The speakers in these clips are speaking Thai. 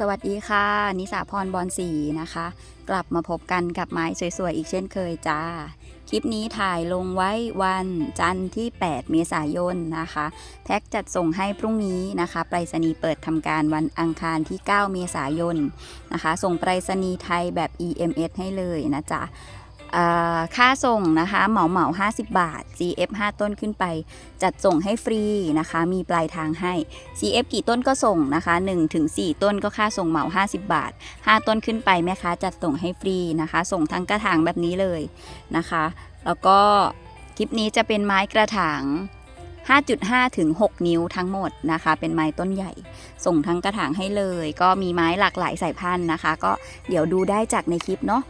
สวัสดีค่ะ นิสาพรบอลสีนะคะ กลับมาพบกันกับไม้สวยๆ อีกเช่นเคยจ้า คลิปนี้ถ่ายลงไว้วันจันทร์ที่ 8 เมษายนนะคะแท็กจัดส่งให้พรุ่งนี้นะคะไปรษณีย์เปิดทำการวันอังคารที่ 9 เมษายนนะคะ ส่งไปรษณีย์ไทยแบบ EMS ให้เลยนะจ๊ะอ่า ค่าส่งนะคะเหมาเหมา50 บาท CF 5 ต้นขึ้นไป จัดส่งให้ฟรีนะคะ มีปลายทางให้ CF กี่ต้นก็ส่งนะคะ1ถึง4ต้นก็ค่าส่งเหมา 50 บาท 5 ต้นขึ้นไปแม่ค้าจัดส่งให้ฟรีนะคะ ส่งทั้งกระถางแบบนี้เลยนะคะ แล้วก็คลิปนี้จะเป็นไม้กระถาง5.5 ถึง 6 นิ้วทั้งหมดนะคะ เป็นไม้ต้นใหญ่ ส่งทั้งกระถางให้เลย ก็มีไม้หลากหลายสายพันธุ์นะคะ ก็เดี๋ยวดูได้จากในคลิปเนาะ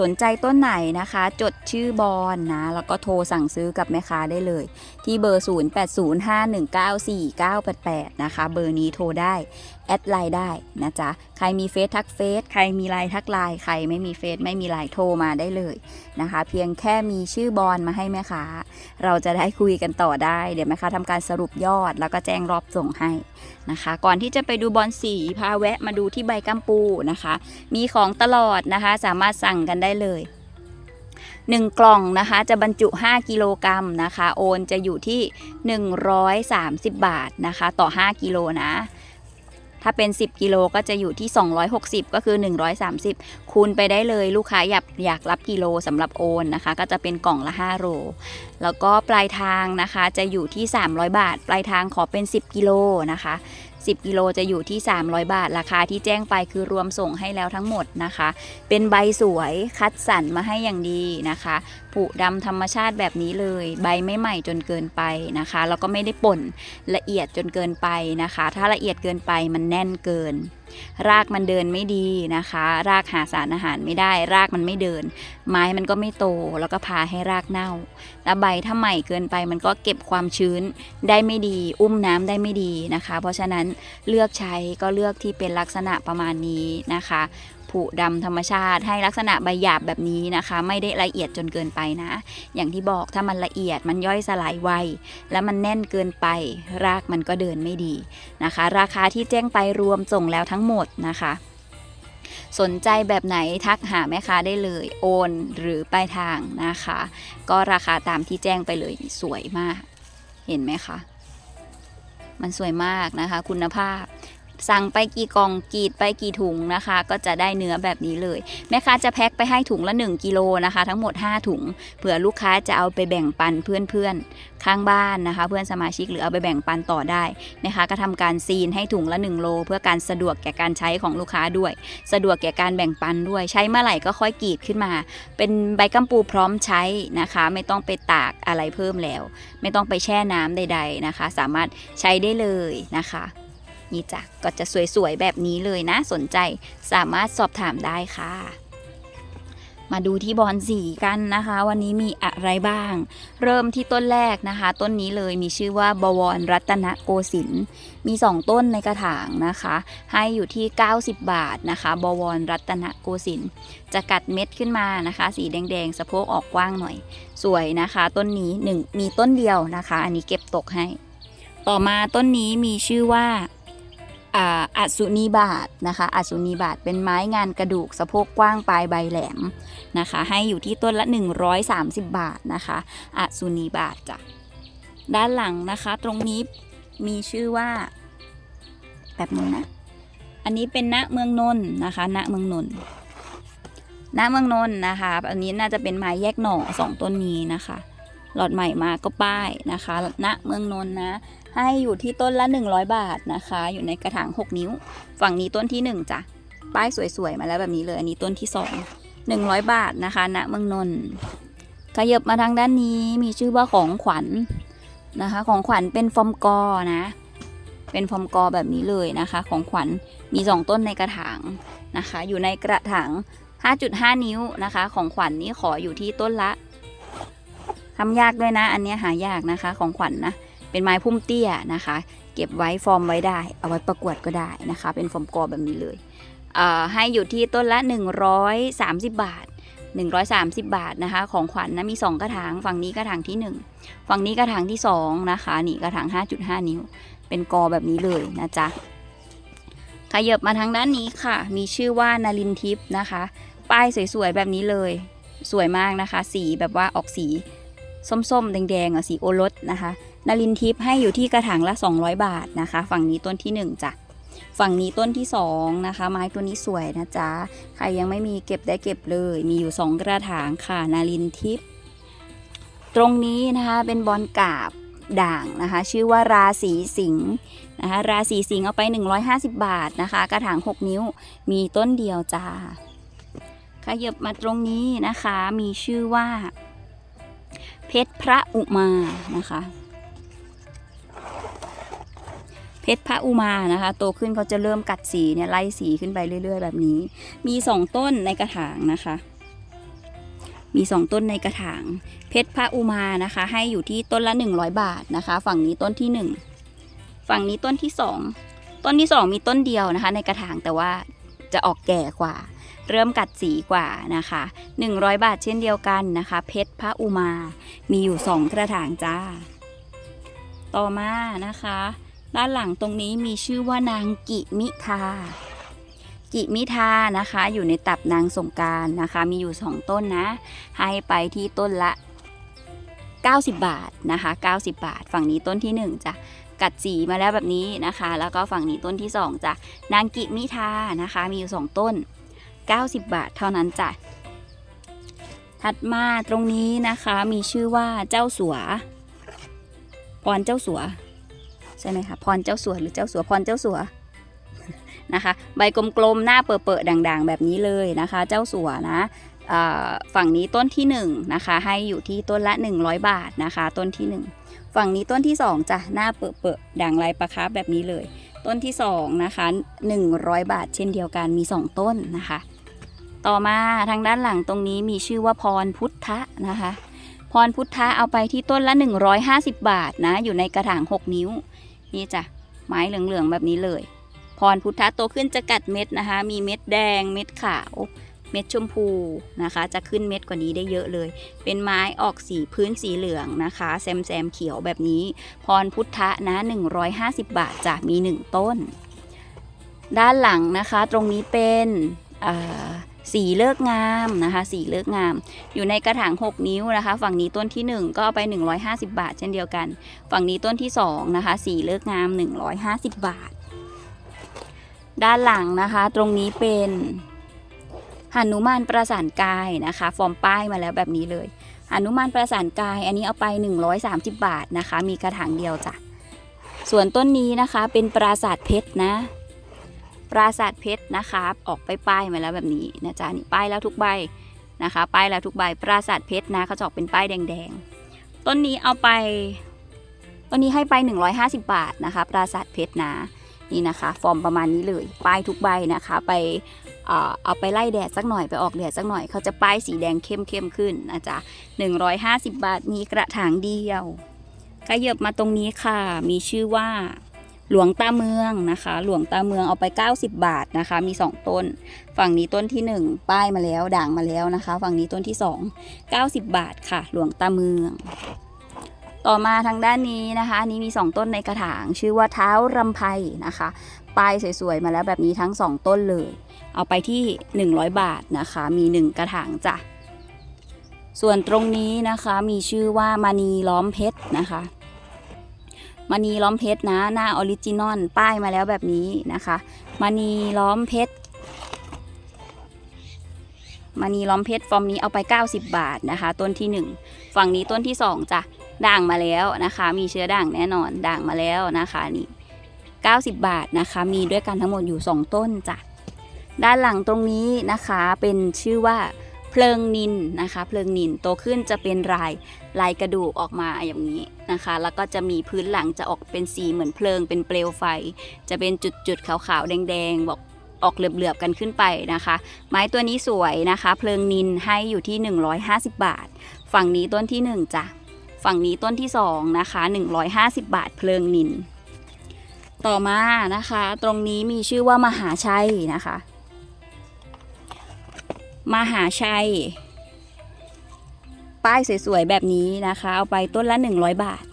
สนใจต้นไหนนะคะ จดชื่อบอลนะ แล้วก็โทรสั่งซื้อกับแม่ค้าได้เลย ที่เบอร์ 0805194988 นะคะ เบอร์นี้โทรได้ แอดไลน์ได้นะจ๊ะ ใครมีเฟซทักเฟซใครมีไลน์ทักไลน์ใครไม่มีเฟซไม่มีไลน์โทรมาได้เลยนะคะ เพียงแค่มีชื่อบอลมาให้แม่ค้า เราจะได้คุยกันต่อได้ เดี๋ยวแม่ค้าทำการสรุปยอด แล้วก็แจ้งรอบส่งให้ นะคะ ก่อนที่จะไปดูบอลสีพาแวะมาดูที่ใบกัมปูนะคะ มีของตลอดนะคะ สามารถสั่งกันได้เลย1 กล่องนะคะจะบรรจุ 5 กิโลกรัมนะคะ โอนจะอยู่ที่ 130 บาทนะคะ ต่อ 5 กิโลนะ ถ้าเป็น 10 กิโลก็จะอยู่ที่ 260 ก็คือ 130 คูณไปได้เลยลูกค้าอยากอยากรับกิโลสำหรับโอนนะคะ ก็จะเป็นกล่องละ 5 โลแล้วก็ปลายทางนะคะจะอยู่ที่ 300 บาท ปลายทางขอเป็น 10 กิโลนะคะ 10 กิโลจะอยู่ที่ 300 บาท ราคาที่แจ้งไปคือรวมส่งให้แล้วทั้งหมดนะคะ เป็นใบสวยคัดสรรมาให้อย่างดีนะคะผุดำธรรมชาติแบบนี้เลย ใบไม่ใหม่จนเกินไปนะคะแล้วก็ไม่ได้ป่นละเอียดจนเกินไปนะคะ ถ้าละเอียดเกินไปมันแน่นเกิน รากมันเดินไม่ดีนะคะ รากหาสารอาหารไม่ได้ รากมันไม่เดิน ไม้มันก็ไม่โตแล้วก็พาให้รากเน่าแล้วใบถ้าใหม่เกินไปมันก็เก็บความชื้นได้ไม่ดี อุ้มน้ำได้ไม่ดีนะคะ เพราะฉะนั้นเลือกใช้ก็เลือกที่เป็นลักษณะประมาณนี้นะคะ ผุดำธรรมชาติ ให้ลักษณะใบหยาบแบบนี้นะคะ ไม่ได้ละเอียดจนเกินไปนะ อย่างที่บอกถ้ามันละเอียดมันย่อยสลายไวแล้วมันแน่นเกินไป รากมันก็เดินไม่ดีนะคะ ราคาที่แจ้งไปรวมส่งแล้วทั้งหมดนะคะสนใจแบบไหนทักหาแม่ค้าได้เลยโอน หรือปลายทางนะคะ ก็ราคาตามที่แจ้งไปเลยสวยมาก เห็นไหมคะ มันสวยมากนะคะ คุณภาพ สั่งไปกี่กล่องกีดไปกี่ถุงนะคะ ก็จะได้เนื้อแบบนี้เลย แม่ค้าจะแพ็คไปให้ถุงละ 1กิโลนะคะ ทั้งหมด 5 ถุงเผื่อลูกค้าจะเอาไปแบ่งปันเพื่อนๆข้างบ้านนะคะ เพื่อนสมาชิกหรือเอาไปแบ่งปันต่อได้นะคะ ก็ทำการซีนให้ถุงละ 1 โล เพื่อการสะดวกแก่การใช้ของลูกค้าด้วย สะดวกแก่การแบ่งปันด้วยใช้เมื่อไหร่ก็ค่อยกีดขึ้นมา เป็นใบกัมปูพร้อมใช้นะคะ ไม่ต้องไปตากอะไรเพิ่มแล้ว ไม่ต้องไปแช่น้ำใด ๆนะคะ สามารถใช้ได้เลยนะคะ นี่จ้ะก็จะสวยๆแบบนี้เลยนะ สนใจสามารถสอบถามได้ค่ะ มาดูที่บอลสีกันนะคะ วันนี้มีอะไรบ้าง เริ่มที่ต้นแรกนะคะ ต้นนี้เลยมีชื่อว่าบวรรัตนโกสินมี 2 ต้นในกระถางนะคะ ให้อยู่ที่ 90 บาทนะคะ บวรรัตนโกสินจะกัดเม็ดขึ้นมานะคะ สีแดงๆ สะโพกออกกว้างหน่อย สวยนะคะ ต้นนี้หนึ่งมีต้นเดียวนะคะ อันนี้เก็บตกให้ ต่อมาต้นนี้มีชื่อว่า อ่าอัศนีบาทนะคะอัศนีบาทเป็นไม้งานกระดูกสะโพกกว้างปลายใบแหลมนะคะ ให้อยู่ที่ต้นละ 130 บาทนะคะอัศนีบาทจ้ะด้านหลังนะคะ ตรงนี้มีชื่อว่าแบบนึงนะ อันนี้เป็นณเมืองนนท์นะคะณเมืองนนท์ณเมืองนนท์นะคะ อันนี้น่าจะเป็นไม้แยกหน่อสองต้นนี้นะคะ หลอดใหม่มาก็ป้ายนะคะณเมืองนนท์นะ ให้อยู่ที่ต้นละ 100 บาทนะคะ อยู่ในกระถาง 6 นิ้ว ฝั่งนี้ต้นที่ 1จ้ะป้ายสวยๆ มาแล้วแบบนี้เลย อันนี้ต้นที่ 2 100 บาทนะคะณเมืองนนท์ขยับมาทางด้านนี้มีชื่อว่าของขวัญนะคะ ของขวัญเป็นฟอมกอนะ เป็นฟอมกอแบบนี้เลยนะคะ ของขวัญมี 2 ต้นในกระถางนะคะ อยู่ในกระถาง 5.5 นิ้วนะคะ ของขวัญนี้ขออยู่ที่ต้นละทำยากด้วยนะ อันนี้หายากนะคะ ของขวัญนะ เป็นไม้พุ่มเตี้ยนะคะ เก็บไว้ฟอร์มไว้ได้ เอาไว้ประกวดก็ได้นะคะ เป็นฟอร์มกอแบบนี้เลยเให้อยู่ที่ต้นละ 130 บาท 130 บาทนะคะ ของขวัญนนะมี 2 กระถาง ฝั่งนี้กระถางที่ 1 ฝั่งนี้กระถางที่ 2 นะคะ นี่กระถาง 5.5 นิ้ว เป็นกอแบบนี้เลยนะจ๊ะขขยับมาทางด้านนี้ค่ะ มีชื่อว่านารินทิพย์นะคะ ป้ายสวยๆแบบนี้เลย สวยมากนะคะ สีแบบว่าออกสีส้มๆ แดงๆอะสีโอรสนะคะ นารินทิพย์ให้อยู่ที่กระถางละ 200 บาทนะคะ ฝั่งนี้ต้นที่ 1จ้ะฝั่งนี้ต้นที่ 2 นะคะ ไม้ตัวนี้สวยนะจ๊ะ ใครยังไม่มีเก็บได้เก็บเลย มีอยู่ 2 กระถางค่ะ นารินทิพย์ตรงนี้นะคะเป็นบอลกาบด่างนะคะ ชื่อว่าราศีสิงห์นะคะราศีสิงห์เอาไป 150 บาทนะคะ กระถาง 6 นิ้วมีต้นเดียวจ้าขยับมาตรงนี้นะคะมีชื่อว่า เพชรพระอุมานะคะ เพชรพระอุมานะคะ โตขึ้นเขาจะเริ่มกัดสีเนี่ยไล่สีขึ้นไปเรื่อย ๆ แบบนี้ มีสองต้นในกระถางนะคะ มีสองต้นในกระถาง เพชรพระอุมานะคะ ให้อยู่ที่ต้นละ 100 บาทนะคะ ฝั่งนี้ต้นที่หนึ่งฝั่งนี้ต้นที่สองต้นที่สองมีต้นเดียวนะคะ ในกระถางแต่ว่าจะออกแก่กว่า เริ่มกัดสีกว่านะคะ 100 บาทเช่นเดียวกันนะคะ เพชรพระอุมา มีอยู่ 2 กระถางจ้า ต่อมานะคะ ด้านหลังตรงนี้มีชื่อว่านางกิมิทา กิมิทานะคะ อยู่ในตับนางสงการนะคะ มีอยู่ 2 ต้นนะ ให้ไปที่ต้นละ 90 บาทนะคะ 90 บาท ฝั่งนี้ต้นที่ 1จ้ะกัดสีมาแล้วแบบนี้นะคะ แล้วก็ฝั่งนี้ต้นที่2จ้ะนางกิมิทานะคะ มีอยู่ 2 ต้น 90 บาทเท่านั้นจ้ะถัดมาตรงนี้นะคะมีชื่อว่าเจ้าสัวพรเจ้าสัว ช่ไหมคะพรเจ้าสัวหรือเจ้าสัวพรเจ้าสัวนะคะ ใบกลมๆหน้าเปิดๆด่างๆ แบบนี้เลยนะคะ เจ้าสัวนะฝั่งนี้ต้นที่1นะคะให้อยู่ที่ต้นละ 100 บาทนะคะ ต้นที่ 1 ฝั่งนี้ต้นที่2จ้ะหน้าเปิดๆด่างลายประคับแบบนี้เลย ต้นที่2นะคะ100 บาท เช่นเดียวกันมี 2 ต้นนะคะ ต่อมาทางด้านหลังตรงนี้มีชื่อว่าพรพุทธะนะคะ พรพุทธะเอาไปที่ต้นละ 150 บาทนะอยู่ในกระถาง 6 นิ้ว นี่จ้ะไม้เหลืองๆแบบนี้เลย พรพุทธะโตขึ้นจะกัดเม็ดนะคะ มีเม็ดแดง เม็ดขาว เม็ดชมพูนะคะ จะขึ้นเม็ดกว่านี้ได้เยอะเลย เป็นไม้ออกสีพื้นสีเหลืองนะคะ แซมแซมๆเขียวแบบนี้ พรพุทธะนะ 150 บาทจ้ะมี 1 ต้น ด้านหลังนะคะ ตรงนี้เป็นอ่า สีเลิกงามนะคะ สีเลิกงาม อยู่ในกระถาง 6 นิ้วนะคะ ฝั่งนี้ต้นที่ 1 ก็เอาไป 150 บาท เช่นเดียวกัน ฝั่งนี้ต้นที่2นะคะ สีเลิกงาม 150 บาท ด้านหลังนะคะ ตรงนี้เป็นหนุมานประสานกายนะคะ ฟอร์มป้ายมาแล้วแบบนี้เลยหนุมานประสานกาย อันนี้เอาไป 130 บาทนะคะ มีกระถางเดียวจ้ะ ส่วนต้นนี้นะคะเป็นปราสาทเพชรนะ ปราสาทเพชรนะคะออกไปป้ายมาแล้วแบบนี้นะจ๊ะนี่ป้ายแล้วทุกใบนะคะ ป้ายแล้วทุกใบปราสาทเพชรนะเขาจะออกเป็นป้ายแดงๆ ต้นนี้เอาไป ต้นนี้ให้ไป 150 บาทนะคะ ปราสาทเพชรนะนี่นะคะ ฟอร์มประมาณนี้เลยป้ายทุกใบนะคะไปเออเอาไปไล่แดดสักหน่อยไปออกแดดสักหน่อยเขาจะป้ายสีแดงเข้มเข้มๆขึ้นนะจ๊ะ150 บาทมีกระถางเดียวขยับมาตรงนี้ค่ะ มีชื่อว่า หลวงตาเมืองนะคะ หลวงตาเมืองเอาไป 90 บาทนะคะ มี 2 ต้น ฝั่งนี้ต้นที่ 1 ป้ายมาแล้วด่างมาแล้วนะคะ ฝั่งนี้ต้นที่ 2 90 บาทค่ะ หลวงตาเมือง ต่อมาทางด้านนี้นะคะอันนี้มี 2 ต้นในกระถาง ชื่อว่าเท้ารำไพนะคะ ป้ายสวยๆมาแล้วแบบนี้ทั้ง 2 ต้นเลย เอาไปที่ 100 บาทนะคะ มี 1 กระถางจ้ะส่วนตรงนี้นะคะมีชื่อว่ามณีล้อมเพชรนะคะ มณีล้อมเพชรนะหน้าออริจินอลป้ายมาแล้วแบบนี้นะคะมณีล้อมเพชรมณีล้อมเพชรฟอร์มนี้เอาไป 90 บาทนะคะ ต้นที่ 1 ฝั่งนี้ต้นที่2จ้ะด่างมาแล้วนะคะ มีเชื้อด่างแน่นอนด่างมาแล้วนะคะนี่90 บาทนะคะ มีด้วยกันทั้งหมดอยู่ 2 ต้นจ้ะด้านหลังตรงนี้นะคะเป็นชื่อว่าเพลิงนินนะคะ เพลิงนินโตขึ้นจะเป็นลาย ลายกระดูกออกมาอย่างนี้นะคะ แล้วก็จะมีพื้นหลังจะออกเป็นสีเหมือนเพลิง เป็นเปลวไฟ จะเป็นจุดๆขาวๆแดงๆบอกออกเหลือบๆกันขึ้นไปนะคะ ไม้ตัวนี้สวยนะคะ เพลิงนินให้อยู่ที่ 150 บาท ฝั่งนี้ต้นที่ 1จ้ะฝั่งนี้ต้นที่ 2 นะคะ 150 บาทเพลิงนิน ต่อมานะคะ ตรงนี้มีชื่อว่ามหาชัยนะคะ มหาชัย ป้ายสวยๆแบบนี้นะคะ เอาไปต้นละ 100 บาท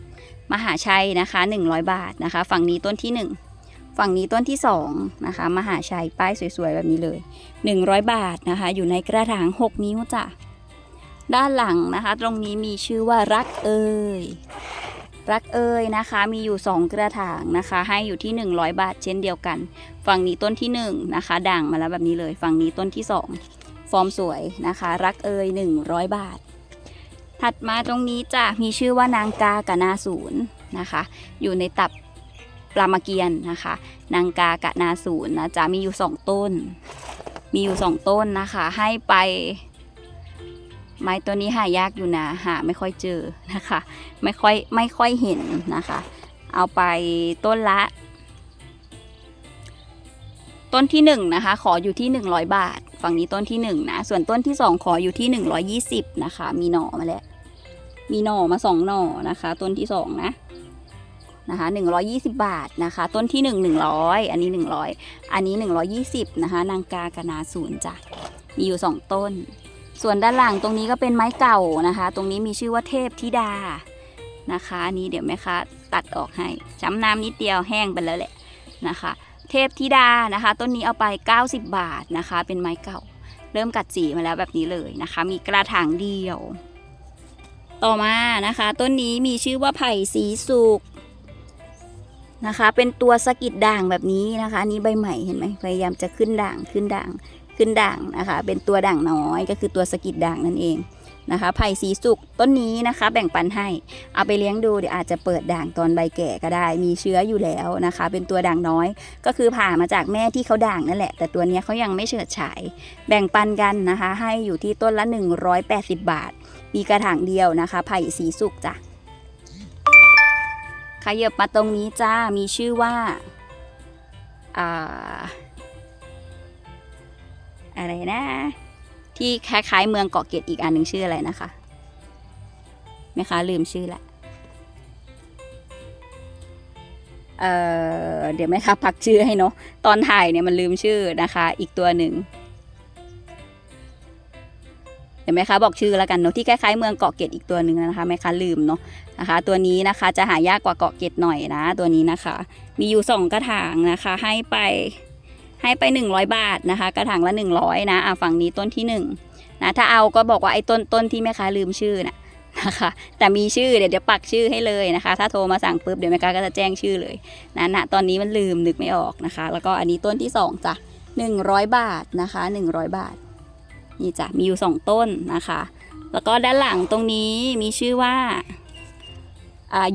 มหาชัยนะคะ 100 บาทนะคะ ฝั่งนี้ต้นที่ 1 ฝั่งนี้ต้นที่สองนะคะ มหาชัยป้ายสวยๆแบบนี้เลย 100 บาทนะคะ อยู่ในกระถาง 6 นิ้วจ้ะด้านหลังนะคะ ตรงนี้มีชื่อว่ารักเอ่ยรักเอ่ยนะคะ มีอยู่ 2 กระถางนะคะ ให้อยู่ที่ 100 บาทเช่นเดียวกัน ฝั่งนี้ต้นที่1นะคะ ด่างมาแล้วแบบนี้เลย ฝั่งนี้ต้นที่ 2 ฟอร์มสวยนะคะ รักเอ่ย100 บาท ถัดมาตรงนี้จะมีชื่อว่านางกากะนาศูนย์นะคะ อยู่ในตับปลามาเกียนนะคะ นางกากะนาศูนย์นะจ๊ะมีอยู่สองต้น มีอยู่สองต้นนะคะ ให้ไป ไม้ตัวนี้หายากอยู่นะหาไม่ค่อยเจอนะคะ ไม่ค่อยไม่ค่อยเห็นนะคะ เอาไปต้นละ ต้นที่หนึ่งนะคะ ขออยู่ที่100บาท ฝั่งนี้ต้นที่หนึ่งนะ ส่วนต้นที่สองขออยู่ที่120นะคะ มีหน่อมาแล้ว มีหน่อมาสองหน่อนะคะ ต้นที่สองนะนะคะ120 บาทนะคะ ต้นที่ 1 100 อันนี้ 100 อันนี้ 120นะคะนางกากนาศูนย์จ้ะมีอยู่ 2 ต้น ส่วนด้านหลังตรงนี้ก็เป็นไม้เก่านะคะ ตรงนี้มีชื่อว่าเทพธิดานะคะอันนี้เดี๋ยวแม่ค้าตัดออกให้ช้ำน้ำนิดเดียวแห้งไปแล้วแหละนะคะ เทพธิดานะคะ ต้นนี้เอาไป 90 บาทนะคะ เป็นไม้เก่า เริ่มกัดสีมาแล้วแบบนี้เลยนะคะ มีกระถางเดียว ต่อมานะคะต้นนี้มีชื่อว่าไผ่สีสุกนะคะ เป็นตัวสะกิดด่างแบบนี้นะคะอันนี้ใบใหม่เห็นไหมพยายามจะขึ้นด่างขึ้นด่างขึ้นด่างนะคะ เป็นตัวด่างน้อยก็คือตัวสะกิดด่างนั่นเองนะคะไผ่สีสุกต้นนี้นะคะ แบ่งปันให้เอาไปเลี้ยงดูเดี๋ยวอาจจะเปิดด่างตอนใบแก่ก็ได้ มีเชื้ออยู่แล้วนะคะ เป็นตัวด่างน้อย ก็คือผ่ามาจากแม่ที่เขาด่างนั่นแหละ แต่ตัวนี้เขายังไม่เฉิดฉาย แบ่งปันกันนะคะ ให้อยู่ที่ต้นละ 180 บาท มีกระถางเดียวนะคะ ไผ่สีสุกจ้ะขยับมาตรงนี้จ้า มีชื่อว่าอาอะไรนะ ที่คล้ายๆเมืองเกาะเกร็ดอีกอันหนึ่งชื่ออะไรนะคะแม่ค้าลืมชื่อละเเดี๋ยวแม่ค้าพักชื่อให้เนาะตอนถ่ายเนี่ยมันลืมชื่อนะคะ อีกตัวหนึ่ง เดี๋ยวแม่ค้าบอกชื่อแล้วกันเนาะที่คล้ายๆเมืองเกาะเกร็ดอีกตัวหนึ่งนะคะแม่ค้าลืมเนาะนะคะ ตัวนี้นะคะจะหายากกว่าเกาะเกร็ดหน่อยนะ ตัวนี้นะคะ มีอยู่สองกระถางนะคะ ให้ไปให้ไป 100 บาทนะคะ กระถางละ 100 นะอะฝั่งนี้ต้นที่1นะถ้าเอาก็บอกว่าไอ้ต้นต้นที่แม่ค้าลืมชื่อนะนะคะแต่มีชื่อเดี๋ยวเดี๋ยวปักชื่อให้เลยนะคะ ถ้าโทรมาสั่งปุ๊บเดี๋ยวแม่ค้าก็จะแจ้งชื่อเลยนะณตอนนี้มันลืมนึกไม่ออกนะคะ แล้วก็อันนี้ต้นที่2จ้ะ100 บาทนะคะ 100 บาท นี่จ้ะมีอยู่สองต้นนะคะ แล้วก็ด้านหลังตรงนี้มีชื่อว่า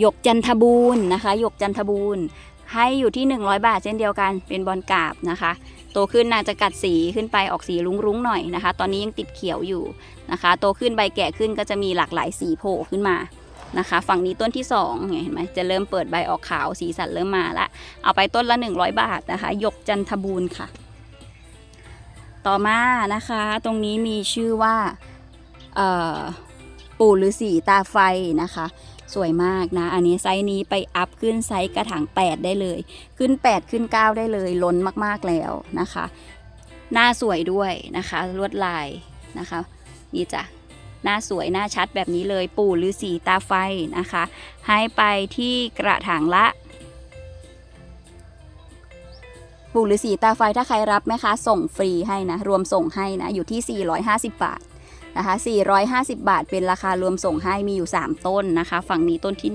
หยกจันทบูรณ์นะคะหยกจันทบูรณ์ให้อยู่ที่ 100 บาทเช่นเดียวกันเป็นบอลกาบนะคะ โตขึ้นน่าจะกัดสีขึ้นไปออกสีรุ้งๆหน่อยนะคะ ตอนนี้ยังติดเขียวอยู่นะคะ โตขึ้นใบแก่ขึ้นก็จะมีหลากหลายสีโผล่ขึ้นมานะคะ ฝั่งนี้ต้นที่2เห็นไหมจะเริ่มเปิดใบออกขาวสีสันเริ่มมาละเอาไปต้นละ 100 บาทนะคะหยกจันทบูรณ์ค่ะ ต่อมานะคะตรงนี้มีชื่อว่าปู่ฤาษีตาไฟนะคะ สวยมากนะ อันนี้ไซส์นี้ไปอัพขึ้นไซส์กระถาง 8 ได้เลย ขึ้น 8 ขึ้น 9 ได้เลยล้นมากๆแล้วนะคะ หน้าสวยด้วยนะคะ ลวดลายนะคะ นี่จ้ะหน้าสวยหน้าชัดแบบนี้เลยปู่ฤาษีตาไฟนะคะ ให้ไปที่กระถางละ ปู่ฤาษีตาไฟถ้าใครรับไหมคะส่งฟรีให้นะ รวมส่งให้นะ อยู่ที่ 450 บาทนะคะ 450 บาทเป็นราคารวมส่งให้มีอยู่ 3 ต้นนะคะ ฝั่งนี้ต้นที่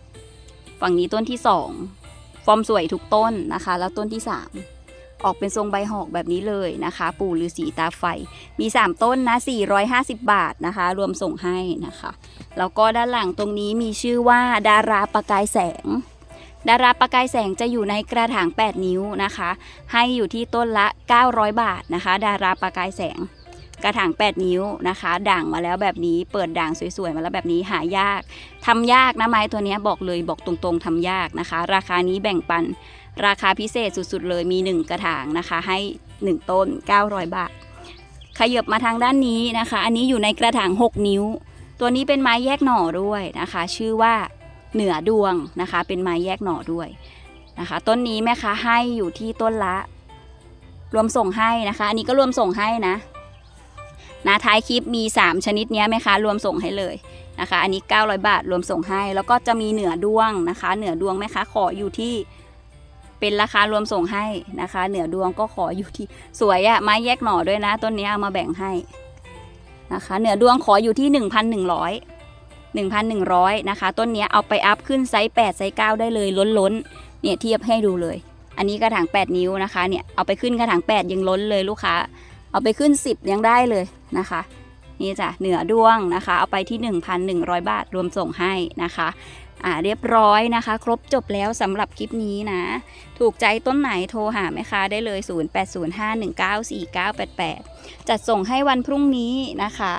1 ฝั่งนี้ต้นที่ 2 ฟอร์มสวยทุกต้นนะคะ แล้วต้นที่ 3 ออกเป็นทรงใบหอกแบบนี้เลยนะคะ ปู่ฤาษีตาไฟ มี 3 ต้นนะ 450 บาทนะคะ รวมส่งให้นะคะ แล้วก็ด้านหลังตรงนี้มีชื่อว่าดาราประกายแสง ดาราประกายแสงจะอยู่ในกระถาง 8 นิ้วนะคะ ให้อยู่ที่ต้นละ 900 บาทนะคะ ดาราประกายแสง กระถาง 8 นิ้วนะคะ ด่างมาแล้วแบบนี้ เปิดด่างสวยๆ มาแล้วแบบนี้หายากทำยากนะไม้ตัวนี้บอกเลยบอกตรงๆทำยากนะคะ ราคานี้แบ่งปัน ราคาพิเศษสุดๆ เลยมี 1 กระถางนะคะ ให้ 1 ต้น 900 บาท ขยับมาทางด้านนี้นะคะ อันนี้อยู่ในกระถาง 6 นิ้ว ตัวนี้เป็นไม้แยกหน่อด้วยนะคะ ชื่อว่า เหนือดวงนะคะ เป็นไม้แยกหน่อด้วยนะคะ ต้นนี้แม่ค้าให้อยู่ที่ต้นละ รวมส่งให้นะคะ อันนี้ก็รวมส่งให้นะนะท้ายคลิปมี 3 ชนิดเนี้ยไหมคะรวมส่งให้เลยนะคะ อันนี้ 900 บาทรวมส่งให้ แล้วก็จะมีเหนือดวงนะคะ เหนือดวงไหมคะขออยู่ที่เป็นราคารวมส่งให้นะคะ เหนือดวงก็ขออยู่ที่สวยอะไม้แยกหน่อด้วยนะต้นนี้เอามาแบ่งให้นะคะ เหนือดวงขออยู่ที่ 1,100 1,100 นะคะ ต้นนี้เอาไปอัพขึ้นไซส์8ไซส์9ได้เลยล้นๆ เนี่ยเทียบให้ดูเลย อันนี้กระถาง 8 นิ้วนะคะ เนี่ยเอาไปขึ้นกระถาง 8 ยังล้นเลยลูกค้า เอาไปขึ้น 10 ยังได้เลยนะคะ นี่จ้ะเหนือดวงนะคะ เอาไปที่ 1,100 บาทรวมส่งให้นะคะอ่าเรียบร้อยนะคะ ครบจบแล้วสำหรับคลิปนี้นะ ถูกใจต้นไหนโทรหาแม่ค้าได้เลย 0805194988 จัดส่งให้วันพรุ่งนี้นะคะ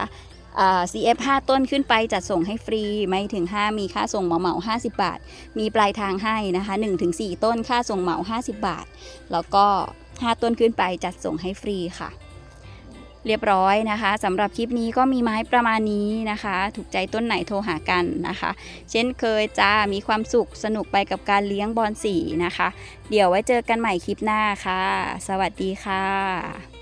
CF 5 ต้นขึ้นไปจัดส่งให้ฟรี ไม่ถึง 5 มีค่าส่งเหมาเหมา50 บาท มีปลายทางให้นะคะ1-4 ต้นค่าส่งเหมา 50 บาท แล้วก็ 5 ต้นขึ้นไปจัดส่งให้ฟรีค่ะ เรียบร้อยนะคะสำหรับคลิปนี้ก็มีไม้ประมาณนี้นะคะ ถูกใจต้นไหนโทรหากันนะคะ เช่นเคยจ้ามีความสุขสนุกไปกับการเลี้ยงบอลสีนะคะ เดี๋ยวไว้เจอกันใหม่คลิปหน้าค่ะ สวัสดีค่ะ